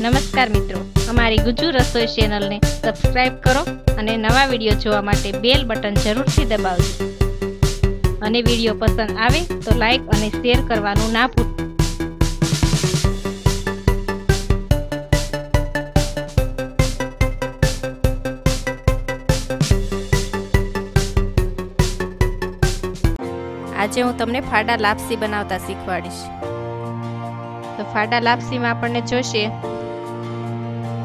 નમસ્કાર મિત્રો. અમારી ગુજુ રસોઈ ચેનલને સબસ્ક્રાઇબ કરો અને નવા વીડિયો જોવા માટે બેલ બટન જરૂરથી દબાવજો. અને વીડિયો પસંદ આવે તો લાઈક અને શેર કરવાનું ના ભૂલતા આજે હું તમને ફાડા લાપસી બનાવતા શીખવાડીશ. તો ફાડા લાપસીમાં આપણને જોશે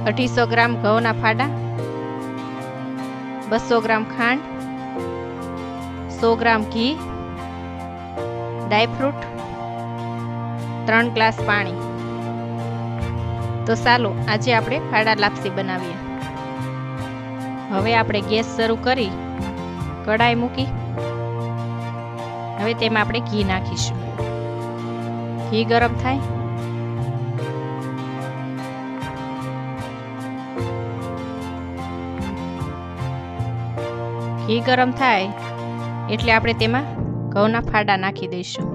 અઢીસો ગ્રામ ઘઉંના ફાડા, બસો ગ્રામ ખાંડ, સો ગ્રામ ઘી ડ્રાયફ્રૂટ ત્રણ ગ્લાસ પાણી. તો ચાલો, આજે આપણે ફાડા લાપસી બનાવીએ. હવે આપણે ગેસ શરૂ કરી કડાઈ મૂકી. હવે તેમાં આપણે ઘી નાખીશું. ઘી ગરમ થાય. ઘી ગરમ થાય એટલે આપણે તેમાં ઘઉંના ફાડા નાખી દઈશું.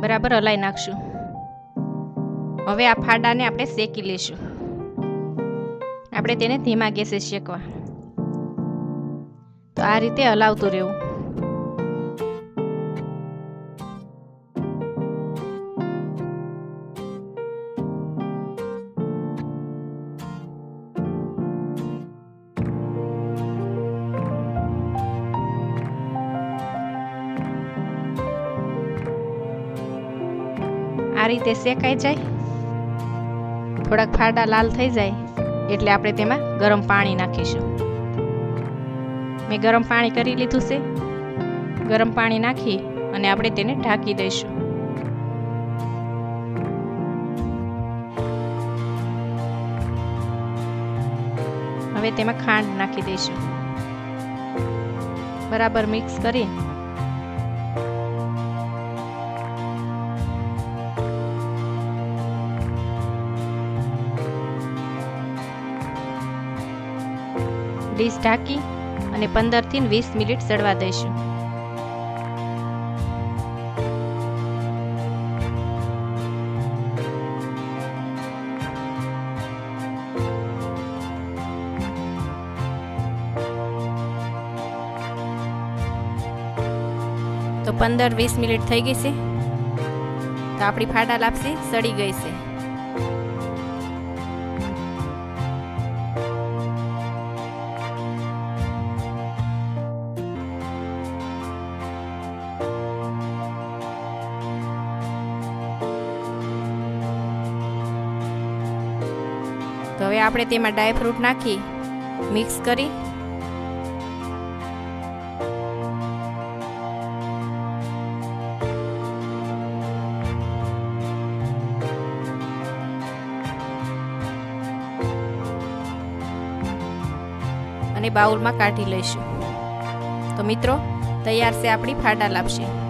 બરાબર હલાઈ નાખશું. હવે આ ફાડાને આપણે શેકી લઈશું. આપણે તેને ધીમા ગેસે શેકવા. તો આ રીતે હલાવતું રહેવું. આ રીતે શેકાઈ જાય. થોડાક ફાડા લાલ થઈ જાય, એટલે આપણે તેમાં ગરમ પાણી નાખીશું. મેં ગરમ પાણી કરી લીધું છે. ગરમ પાણી નાખી અને આપણે તેને ઢાંકી દઈશું. હવે તેમાં ખાંડ નાખી દઈશું. બરાબર મિક્સ કરી ડીશ ઢાંકી અને પંદરથી વીસ મિનિટ સડવા દઈશું. તો પંદર વીસ મિનિટ થઈ ગઈ છે. તો આપણી ફાટા લાપસી સડી ગઈ છે. તો હવે આપણે તેમાં ડ્રાયફ્રૂટ નાખી મિક્સ કરી. અને બાઉલમાં કાઢી લઈશું. તો મિત્રો, તૈયાર છે આપણી ફાડા લાપસી.